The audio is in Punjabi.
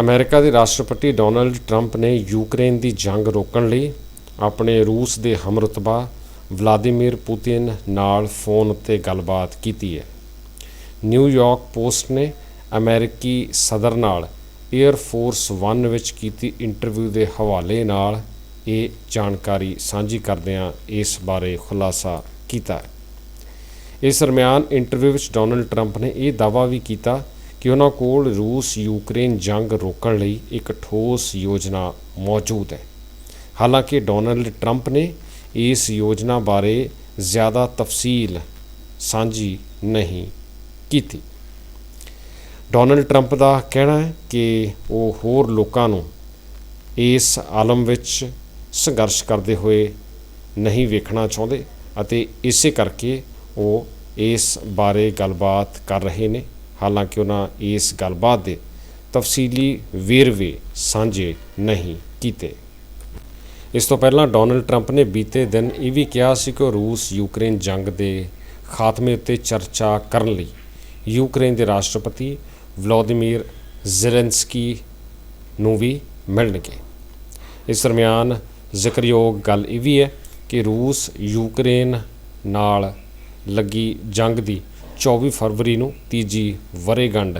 ਅਮਰੀਕਾ ਦੇ ਰਾਸ਼ਟਰਪਤੀ ਡੋਨਲਡ ਟਰੰਪ ਨੇ ਯੂਕਰੇਨ ਦੀ ਜੰਗ ਰੋਕਣ ਲਈ ਆਪਣੇ ਰੂਸ ਦੇ ਹਮਰਤਬਾ ਵਲਾਦੀਮੀਰ ਪੁਤਿਨ ਨਾਲ ਫੋਨ ਉੱਤੇ ਗੱਲਬਾਤ ਕੀਤੀ ਹੈ। ਨਿਊਯਾਰਕ ਪੋਸਟ ਨੇ ਅਮਰੀਕੀ ਸਦਰ ਨਾਲ 에ਅਰ ਫੋਰਸ 1 ਵਿੱਚ ਕੀਤੀ ਇੰਟਰਵਿਊ ਦੇ ਹਵਾਲੇ ਨਾਲ ਇਹ ਜਾਣਕਾਰੀ ਸਾਂਝੀ ਕਰਦਿਆਂ ਇਸ ਬਾਰੇ ਖੁਲਾਸਾ ਕੀਤਾ ਇਸ ਦਰਮਿਆਨ ਇੰਟਰਵਿਊ ਵਿੱਚ ਡੋਨਲਡ ਟਰੰਪ ਨੇ ਇਹ ਦਾਅਵਾ ਵੀ ਕੀਤਾ ਕਿ ਉਹਨਾਂ ਕੋਲ ਰੂਸ ਯੂਕਰੇਨ ਜੰਗ ਰੋਕਣ ਲਈ ਇੱਕ ਠੋਸ ਯੋਜਨਾ ਮੌਜੂਦ ਹੈ। ਹਾਲਾਂਕਿ ਡੋਨਲਡ ਟਰੰਪ ਨੇ ਇਸ ਯੋਜਨਾ ਬਾਰੇ ਜ਼ਿਆਦਾ ਤਫਸੀਲ ਸਾਂਝੀ ਨਹੀਂ ਕੀਤੀ। ਡੋਨਲਡ ਟਰੰਪ ਦਾ ਕਹਿਣਾ ਹੈ ਕਿ ਉਹ ਹੋਰ ਲੋਕਾਂ ਨੂੰ ਇਸ ਆਲਮ ਵਿੱਚ ਸੰਘਰਸ਼ ਕਰਦੇ ਹੋਏ ਨਹੀਂ ਵੇਖਣਾ ਚਾਹੁੰਦੇ ਅਤੇ ਇਸੇ ਕਰਕੇ ਉਹ ਇਸ ਬਾਰੇ ਗੱਲਬਾਤ ਕਰ ਰਹੇ ਨੇ। ਹਾਲਾਂਕਿ ਉਹਨਾਂ ਇਸ ਗੱਲਬਾਤ ਦੇ ਤਫਸੀਲੀ ਵੇਰਵੇ ਸਾਂਝੇ ਨਹੀਂ ਕੀਤੇ। ਇਸ ਤੋਂ ਪਹਿਲਾਂ ਡੋਨਲਡ ਟਰੰਪ ਨੇ ਬੀਤੇ ਦਿਨ ਇਹ ਵੀ ਕਿਹਾ ਸੀ ਕਿ ਉਹ ਰੂਸ ਯੂਕਰੇਨ ਜੰਗ ਦੇ ਖਾਤਮੇ ਉੱਤੇ ਚਰਚਾ ਕਰਨ ਲਈ ਯੂਕਰੇਨ ਦੇ ਰਾਸ਼ਟਰਪਤੀ ਵਲੋਦੀਮੀਰ ਜ਼ੈਲੈਂਸਕੀ ਨੂੰ ਵੀ ਮਿਲਣਗੇ। ਇਸ ਦਰਮਿਆਨ ਜ਼ਿਕਰਯੋਗ ਗੱਲ ਇਹ ਵੀ ਹੈ ਕਿ ਰੂਸ ਯੂਕਰੇਨ ਨਾਲ ਲੱਗੀ ਜੰਗ ਦੀ 24 ਫਰਵਰੀ ਨੂੰ ਤੀਜੀ ਵਰੇਗੰਢ